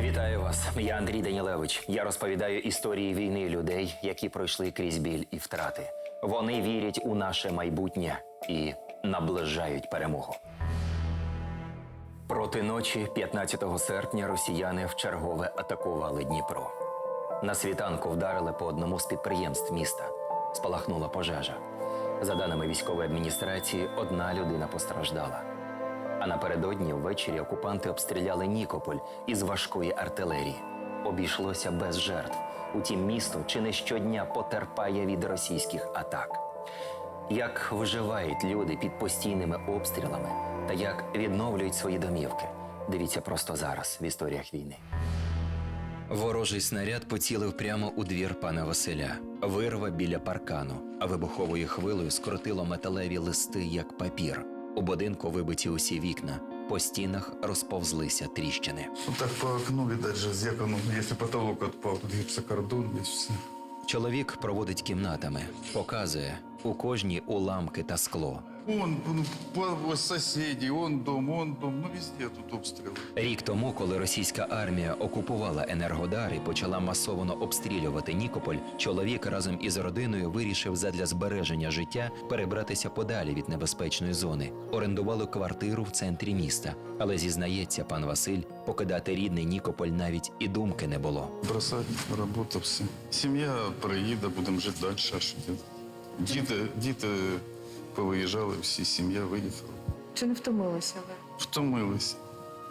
Вітаю вас. Я Андрій Данілевич. Я розповідаю історії війни людей, які пройшли крізь біль і втрати. Вони вірять у наше майбутнє і наближають перемогу. Проти ночі, 15 серпня, росіяни вчергове атакували Дніпро. На світанку вдарили по одному з підприємств міста. Спалахнула пожежа. За даними військової адміністрації, одна людина постраждала. А напередодні ввечері окупанти обстріляли Нікополь із важкої артилерії. Обійшлося без жертв. Утім, місто чи не щодня потерпає від російських атак. Як виживають люди під постійними обстрілами та як відновлюють свої домівки? Дивіться просто зараз в історіях війни. Ворожий снаряд поцілив прямо у двір пана Василя. Вирва біля паркану, а вибуховою хвилею скрутило металеві листи як папір. У будинку вибиті усі вікна. По стінах розповзлися тріщини. Так по окну, видать же, з якону, якщо потолок отпал, тут гипсокартон, і все. Чоловік проводить кімнатами, показує у кожній уламки та скло. Он, ну, соседи, он дом, он дом, ну везде тут обстріли. Рік тому, коли російська армія окупувала Енергодар і почала масово обстрілювати Нікополь, чоловік разом із родиною вирішив задля збереження життя перебратися подалі від небезпечної зони. Орендували квартиру в центрі міста. Але зізнається пан Василь, покидати рідний Нікополь навіть і думки не було. Бросать роботу все. Сім'я приїде, будемо жити далі, а що? Діти, діти повиїжджали, всі, сім'я виїхала. Чи не втомилися ви? Втомилися.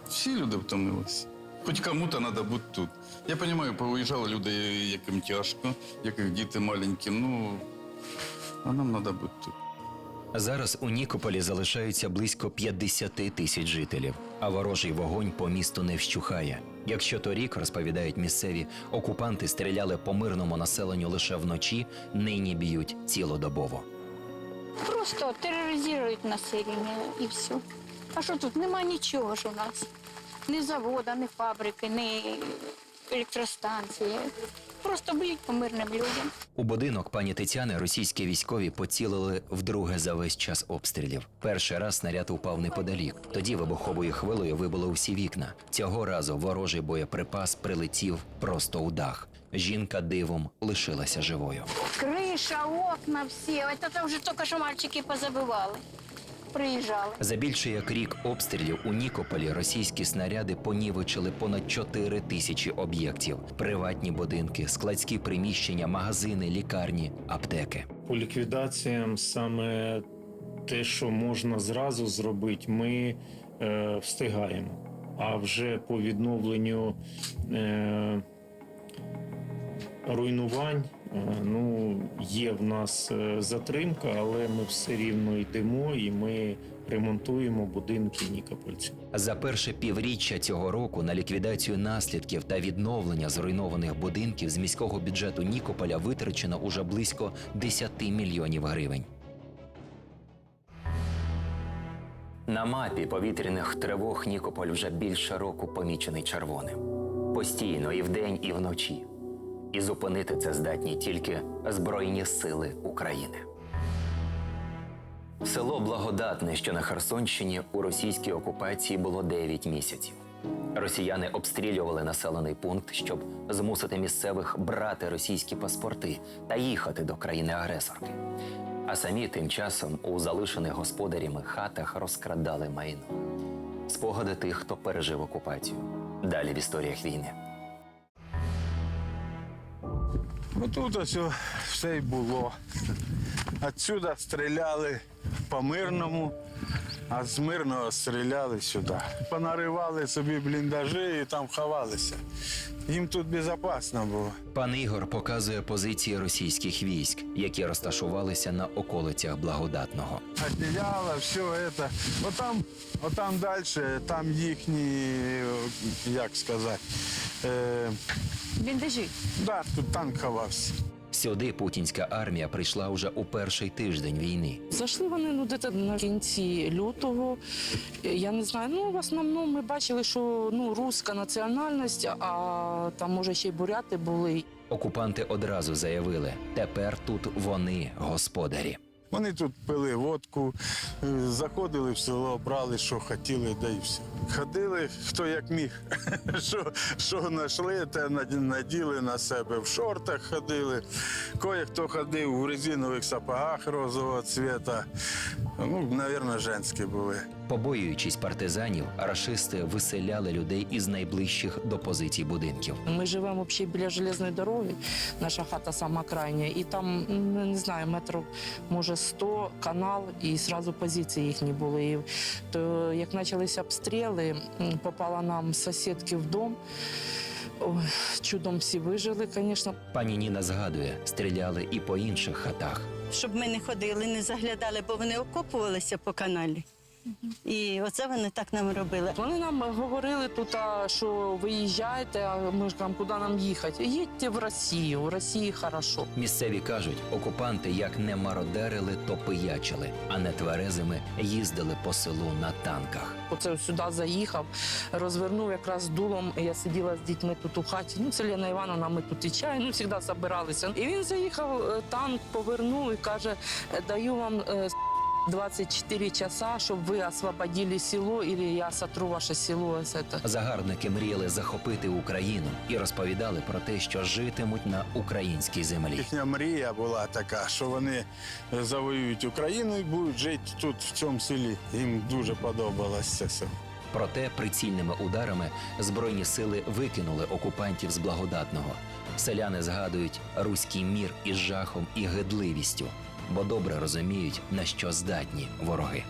Всі люди втомилися. Хоч кому-то треба бути тут. Я розумію, повиїжджали люди, яким тяжко, яких діти маленькі, ну, а нам треба бути тут. Зараз у Нікополі залишаються близько 50 тисяч жителів, а ворожий вогонь по місту не вщухає. Якщо торік, розповідають місцеві, окупанти стріляли по мирному населенню лише вночі, нині б'ють цілодобово. Просто тероризують населення і все. А що тут? Нема нічого ж у нас. Ні завода, ні фабрики, ні електростанції. Просто б'ють по мирним людям. У будинок пані Тетяни російські військові поцілили вдруге за весь час обстрілів. Перший раз снаряд упав неподалік. Тоді вибуховою хвилею вибило усі вікна. Цього разу ворожий боєприпас прилетів просто у дах. Жінка дивом лишилася живою. Криша, окна, всі. Це це вже тільки що мальчики позабивали. Приїжджали. За більше як рік обстрілів у Нікополі російські снаряди понівечили понад 4 тисячі об'єктів: приватні будинки, складські приміщення, магазини, лікарні, аптеки. По ліквідаціям саме те, що можна зразу зробити, ми е, встигаємо. А вже по відновленню е, руйнувань, е, ну, є в нас е, затримка, але ми все рівно йдемо і ми ремонтуємо будинки Нікопольців. За перше півріччя цього року на ліквідацію наслідків та відновлення зруйнованих будинків з міського бюджету Нікополя витрачено уже близько 10 мільйонів гривень. На мапі повітряних тривог Нікополь вже більше року помічений червоним. Постійно і вдень, і вночі. І зупинити це здатні тільки Збройні сили України. Село Благодатне, що на Херсонщині, у російській окупації було 9 місяців. Росіяни обстрілювали населений пункт, щоб змусити місцевих брати російські паспорти та їхати до країни-агресорки. А самі тим часом у залишених господарями хатах розкрадали майно. Спогади тих, хто пережив окупацію. Далі в історіях війни. Отут ось все й було. Отсюда стріляли по мирному, а з мирного стріляли сюди. Понаривали собі бліндажі і там ховалися. Їм тут безпечно було. Пан Ігор показує позиції російських військ, які розташувалися на околицях благодатного. Одіяло, все це. Отам, отам далі, там їхні, як сказати, е, Бліндажі. да, тут танк ховався. Сюди путінська армія прийшла уже у перший тиждень війни. Зайшли вони ну, десь на кінці лютого. Я не знаю. Ну, в основному ми бачили, що ну, руська національність, а там, може, ще й буряти були. Окупанти одразу заявили: тепер тут вони господарі. Вони тут пили водку, е, заходили в село, брали, що хотіли, да і все. Ходили, хто як міг. Що, що знайшли, те наді- наділи на себе. В шортах ходили. Кое-хто ходив в резинових сапогах розового цвіта. Ну, мабуть, женські були. Побоюючись партизанів, рашисти виселяли людей із найближчих до позицій будинків. Ми живемо взагалі біля железної дороги, наша хата сама крайня, і там, ну, не знаю, метрів, може, 100 канал, і одразу позиції їхні були. І, то як почалися обстріли, попала нам сусідки в дом. Ой, чудом всі вижили, звісно. Пані Ніна згадує, стріляли і по інших хатах. щоб ми не ходили, не заглядали, бо вони окопувалися по каналі. І оце вони так нам робили. Вони нам говорили тут, що виїжджаєте, а ми ж кажемо, куди нам їхати? Їдьте в Росію, в Росії хорошо. Місцеві кажуть, окупанти як не мародерили, то пиячили, а не тверезими їздили по селу на танках. Оце сюди заїхав, розвернув якраз дулом. Я сиділа з дітьми тут у хаті. Ну, це Лена Івановна, ми тут і чай, ну завжди забиралися. І він заїхав, е, танк повернув і каже: «Е, даю вам. е, 24 часа, щоб ви освободили село, і я сотру ваше село. з це». Загарбники мріяли захопити Україну і розповідали про те, що житимуть на українській землі. Їхня мрія була така, що вони завоюють Україну і будуть жити тут, в цьому селі. Їм дуже подобалось це все. Проте прицільними ударами збройні сили викинули окупантів з благодатного. Селяни згадують руський мір із жахом і гидливістю, бо добре розуміють, на що здатні вороги.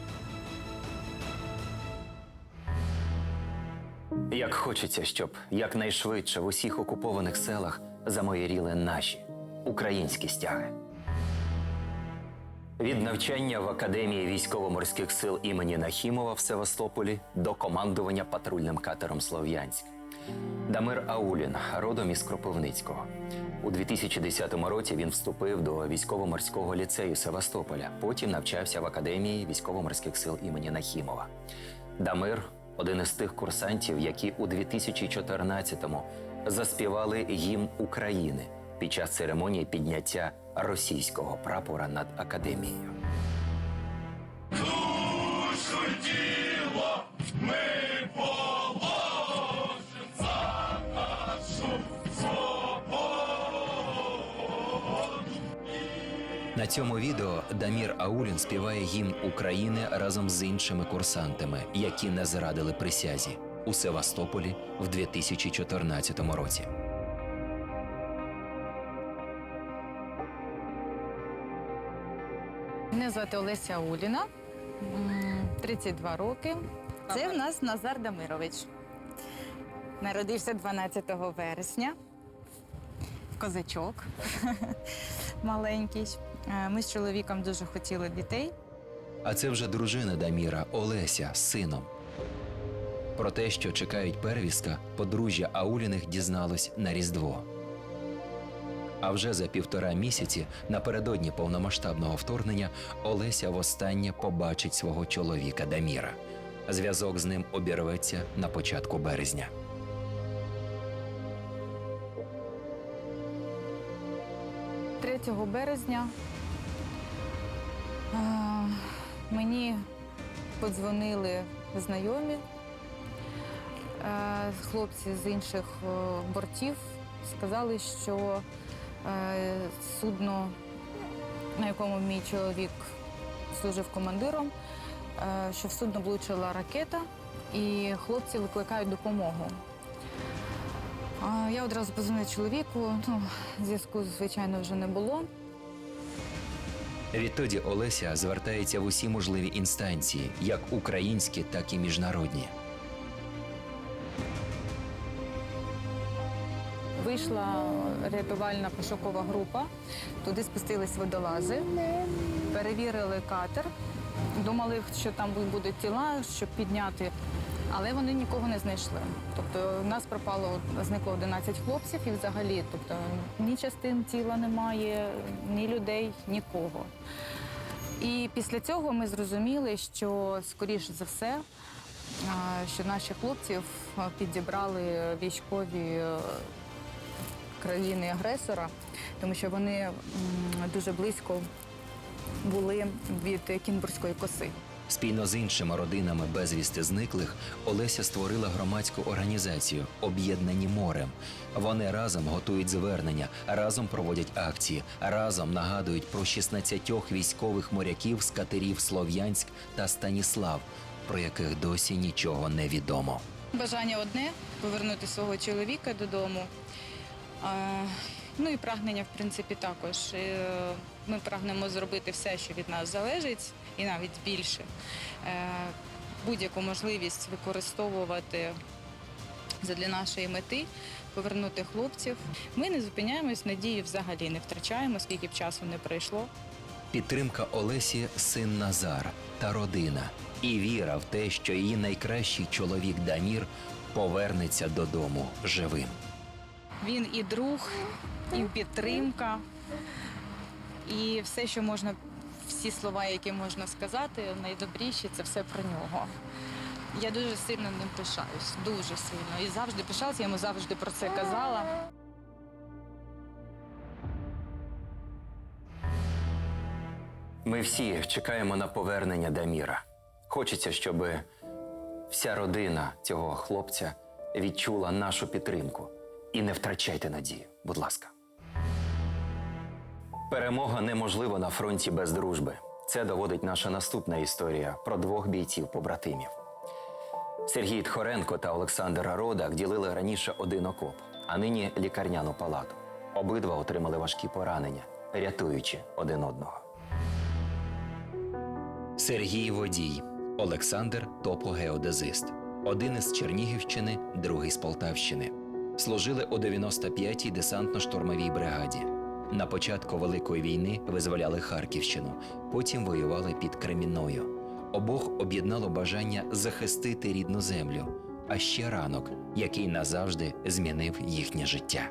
Як хочеться, щоб якнайшвидше в усіх окупованих селах замоєріли наші українські стяги. Від навчання в Академії військово-морських сил імені Нахімова в Севастополі до командування патрульним катером Слов'янськ. Дамир Аулін, родом із Кропивницького. У 2010 році він вступив до військово-морського ліцею Севастополя. Потім навчався в Академії військово-морських сил імені Нахімова. Дамир один із тих курсантів, які у 2014-му заспівали гімн України під час церемонії підняття російського прапора над академією. Цьому відео Дамір Аулін співає гімн України разом з іншими курсантами, які не зрадили присязі у Севастополі в 2014 році. Мене звати Олеся Уліна, 32 роки. Це в нас Назар Дамирович. Народився 12 вересня. Козачок маленький. Е, Ми з чоловіком дуже хотіли дітей. А це вже дружина Даміра Олеся з сином. Про те, що чекають первістка, подружжя Ауліних дізналось на Різдво. А вже за півтора місяці напередодні повномасштабного вторгнення Олеся востаннє побачить свого чоловіка Даміра. Зв'язок з ним обірветься на початку березня. – 3 березня мені подзвонили знайомі, хлопці з інших бортів сказали, що е, судно, на якому мій чоловік служив командиром, е, що в судно влучила ракета, і хлопці викликають допомогу. Я одразу позвонила чоловіку. Ну, зв'язку, звичайно, вже не було. Відтоді Олеся звертається в усі можливі інстанції, як українські, так і міжнародні. Вийшла рятувальна пошукова група. Туди спустились водолази, перевірили катер. Думали, що там будуть тіла, щоб підняти, але вони нікого не знайшли. Тобто у нас пропало, зникло 11 хлопців і взагалі, тобто ні частин тіла немає, ні людей, нікого. І після цього ми зрозуміли, що скоріш за все, що наших хлопців підібрали військові е, країни-агресора, тому що вони дуже близько були від Кінбурзької коси. Спільно з іншими родинами безвісти зниклих Олеся створила громадську організацію Об'єднані морем. Вони разом готують звернення, разом проводять акції, разом нагадують про 16 військових моряків з катерів Слов'янськ та Станіслав, про яких досі нічого не відомо. Бажання одне повернути свого чоловіка додому. Ну і прагнення, в принципі, також. Е, Ми прагнемо зробити все, що від нас залежить, і навіть більше. Е, Будь-яку можливість використовувати для нашої мети, повернути хлопців. Ми не зупиняємось, надії взагалі не втрачаємо, скільки б часу не пройшло. Підтримка Олесі син Назар та родина, і віра в те, що її найкращий чоловік Дамір повернеться додому живим. Він і друг, і підтримка, і все, що можна, всі слова, які можна сказати, найдобріші це все про нього. Я дуже сильно ним пишаюсь, дуже сильно. І завжди пишалася, я йому завжди про це казала. Ми всі чекаємо на повернення Даміра. Хочеться, щоб вся родина цього хлопця відчула нашу підтримку. І не втрачайте надію, будь ласка. Перемога неможлива на фронті без дружби. Це доводить наша наступна історія про двох бійців-побратимів. Сергій Тхоренко та Олександр Родак ділили раніше один окоп, а нині лікарняну палату. Обидва отримали важкі поранення, рятуючи один одного. Сергій Водій, Олександр топогеодезист. Один із Чернігівщини, другий з Полтавщини. Служили у 95-й десантно-штурмовій бригаді. На початку Великої війни визволяли Харківщину, потім воювали під Кремінною. Обох об'єднало бажання захистити рідну землю, а ще ранок, який назавжди змінив їхнє життя.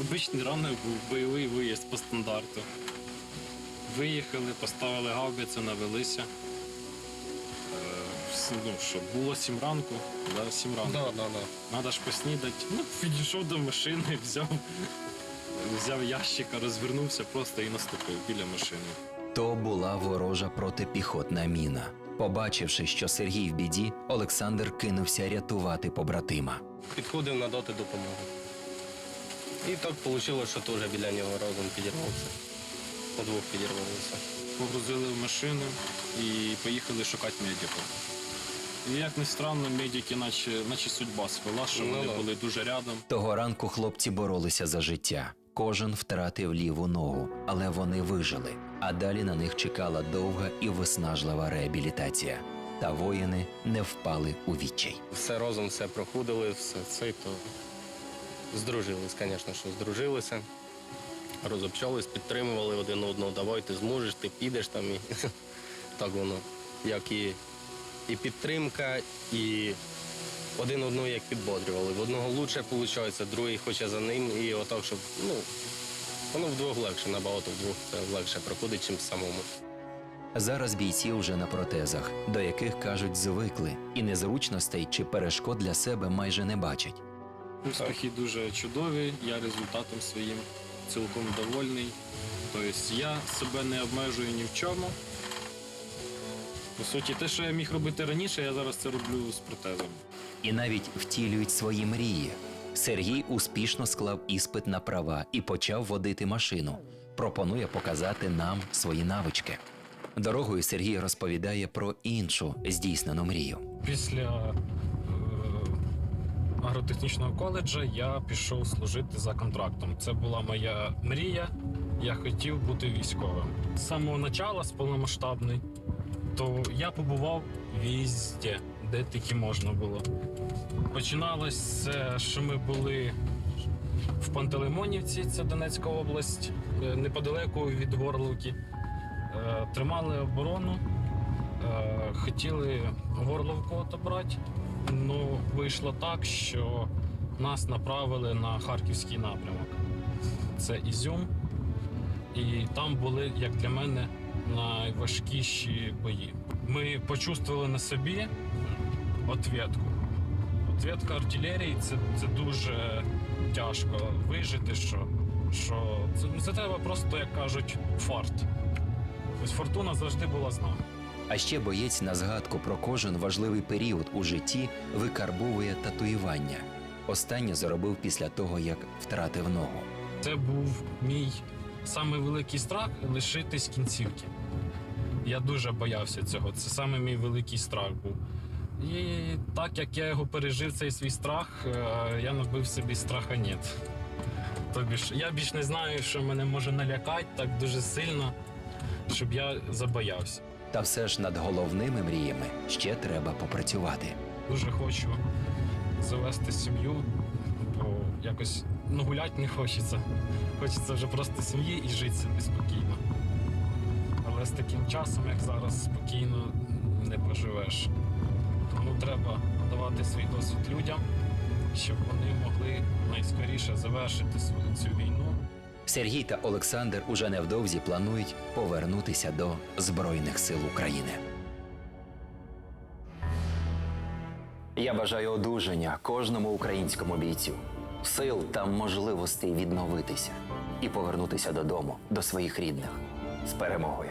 Обичний ранок був бойовий виїзд по стандарту. Виїхали, поставили гаубицю, навелися. Е, Ну, що, було сім ранку, да, сім ранку. Да, да, да. Надо ж поснідати. Ну, підійшов до машини, взяв, взяв ящика, розвернувся просто і наступив біля машини. То була ворожа протипіхотна міна. Побачивши, що Сергій в біді, Олександр кинувся рятувати побратима. Підходив надати допомогу. І так вийшло, що теж біля нього разом підірвався. Удвох підірвалися. Погрузили в машину і поїхали шукати медиків. І як не странно, медики, наче, наче судьба свела, що Ну вони були дуже рядом. Того ранку хлопці боролися за життя. Кожен втратив ліву ногу, але вони вижили. А далі на них чекала довга і виснажлива реабілітація. Та воїни не впали у відчай. Все разом все проходили, все це, то здружились, звісно, що здружилися. Розобщались, підтримували один одного, давай ти зможеш, ти підеш там і так воно. Як і, і підтримка, і один одного як підбодрювали. В одного краще виходить, другий хоче за ним, і отак, щоб ну, воно вдвох легше, набагато вдвох легше проходить, ніж самому. Зараз бійці вже на протезах, до яких кажуть звикли, і незручностей чи перешкод для себе майже не бачать. Успіхи дуже чудові, я результатом своїм цілком довольний. Тобто я себе не обмежую ні в чому. По суті, те, що я міг робити раніше, я зараз це роблю з протезом. І навіть втілюють свої мрії. Сергій успішно склав іспит на права і почав водити машину. Пропонує показати нам свої навички. Дорогою Сергій розповідає про іншу здійснену мрію. Після е, агротехнічного коледжа я пішов служити за контрактом. Це була моя мрія. Я хотів бути військовим. З самого початку, з повномасштабної, то я побував візде, де тільки можна було. Починалось це, що ми були в Пантелеймонівці, це Донецька область, е, неподалеку від Горловки. Е, Тримали оборону. Е, Хотіли горловку отобрати, але вийшло так, що нас направили на харківський напрямок. Це Ізюм. І там були, як для мене, найважкіші бої. Ми почувствували на собі ответку. Ответка артилерії це, це дуже тяжко вижити, що, що це, це треба просто, як кажуть, фарт. Ось фортуна завжди була з нами. А ще боєць на згадку про кожен важливий період у житті викарбовує татуювання. Останнє заробив після того, як втратив ногу. Це був мій самий великий страх лишитись кінцівки. Я дуже боявся цього. Це саме мій великий страх був. І так як я його пережив, цей свій страх, е, я набив собі страха нет. Тобі ж я більш не знаю, що мене може налякати так дуже сильно, щоб я забоявся. Та все ж над головними мріями ще треба попрацювати. Дуже хочу завести сім'ю, бо якось ну, гуляти не хочеться. Хочеться вже просто сім'ї і жити собі спокійно. Але з таким часом, як зараз, спокійно не поживеш. Треба давати свій досвід людям, щоб вони могли найскоріше завершити свою цю війну. Сергій та Олександр уже невдовзі планують повернутися до Збройних сил України. Я бажаю одужання кожному українському бійцю, сил та можливостей відновитися і повернутися додому, до своїх рідних з перемогою.